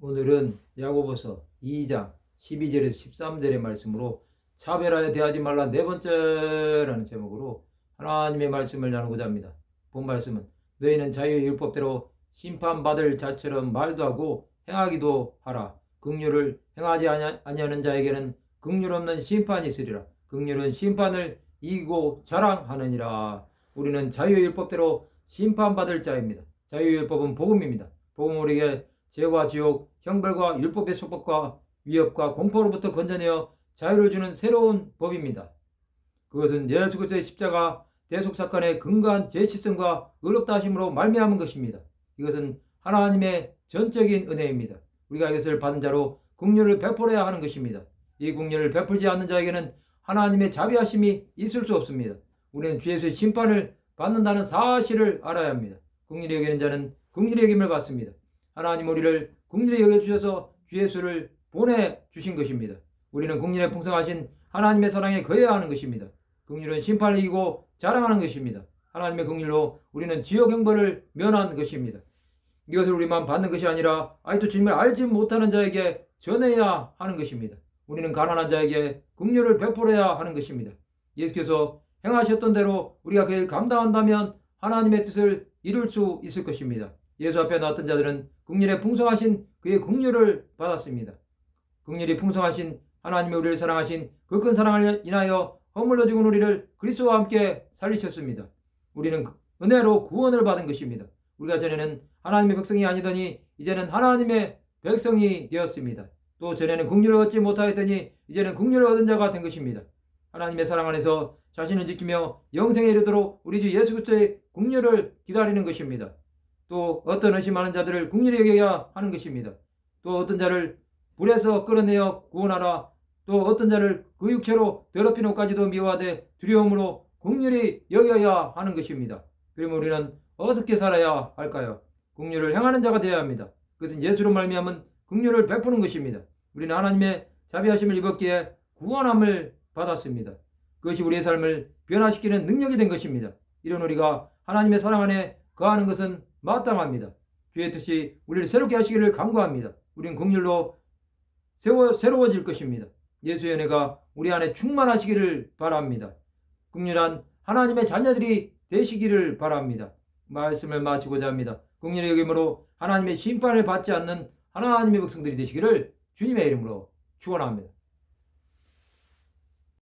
오늘은 야고보서 2장 12절에서 13절의 말씀으로 차별하여 대하지 말라 네 번째라는 제목으로 하나님의 말씀을 나누고자 합니다. 본 말씀은 너희는 자유의 율법대로 심판받을 자처럼 말도 하고 행하기도 하라. 긍휼을 행하지 아니- 아니하는 자에게는 긍휼 없는 심판이 있으리라. 긍휼은 심판을 이기고 자랑하느니라. 우리는 자유의 율법대로 심판받을 자입니다. 자유의 율법은 복음입니다. 복음은 우리에게 죄와 지옥, 형벌과 율법의 속박과 위협과 공포로부터 건져내어 자유를 주는 새로운 법입니다. 그것은 예수 그리스도의 십자가 대속 사건의 근거한 제시성과 의롭다 하심으로 말미암은 것입니다. 이것은 하나님의 전적인 은혜입니다. 우리가 이것을 받은 자로 국률을 베풀어야 하는 것입니다. 이 국률을 베풀지 않는 자에게는 하나님의 자비하심이 있을 수 없습니다. 우리는 주 예수의 심판을 받는다는 사실을 알아야 합니다. 국률이 여기는 자는 국률의 여김을 받습니다. 하나님 우리를 국률에 여겨주셔서 주 예수를 보내주신 것입니다. 우리는 국률에 풍성하신 하나님의 사랑에 거해야 하는 것입니다. 국률은 심판을 이기고 자랑하는 것입니다. 하나님의 국률로 우리는 지옥 형벌을 면한 것입니다. 이것을 우리만 받는 것이 아니라 아직도 주님을 알지 못하는 자에게 전해야 하는 것입니다. 우리는 가난한 자에게 국률을 베풀어야 하는 것입니다. 예수께서 행하셨던 대로 우리가 그일 감당한다면 하나님의 뜻을 이룰 수 있을 것입니다. 예수 앞에 나왔던 자들은 국률에 풍성하신 그의 국률을 받았습니다. 국률이 풍성하신 하나님의 우리를 사랑하신 그 큰 사랑을 인하여 허물러 죽은 우리를 그리스도와 함께 살리셨습니다. 우리는 그 은혜로 구원을 받은 것입니다. 우리가 전에는 하나님의 백성이 아니더니 이제는 하나님의 백성이 되었습니다. 또 전에는 국률을 얻지 못하였더니 이제는 국률을 얻은 자가 된 것입니다. 하나님의 사랑 안에서 자신을 지키며 영생에 이르도록 우리 주 예수 그리스도의 국률을 기다리는 것입니다. 또 어떤 의심하는 자들을 국률에 여겨야 하는 것입니다. 또 어떤 자를 불에서 끌어내어 구원하라. 또 어떤 자를 그 육체로 더럽히는 것까지도 미워하되 두려움으로 국률이 여겨야 하는 것입니다. 그러면 우리는 어떻게 살아야 할까요? 국률을 행하는 자가 되어야 합니다. 그것은 예수로 말미암은 국률을 베푸는 것입니다. 우리는 하나님의 자비하심을 입었기에 구원함을 받았습니다. 그것이 우리의 삶을 변화시키는 능력이 된 것입니다. 이런 우리가 하나님의 사랑 안에 거하는 것은 마땅합니다. 주의 뜻이 우리를 새롭게 하시기를 간구합니다. 우리는 국률로 새워, 새로워질 것입니다. 예수의 은혜가 우리 안에 충만하시기를 바랍니다. 국률한 하나님의 자녀들이 되시기를 바랍니다. 말씀을 마치고자 합니다. 국률의 여김으로 하나님의 심판을 받지 않는 하나님의 백성들이 되시기를 주님의 이름으로 축원합니다.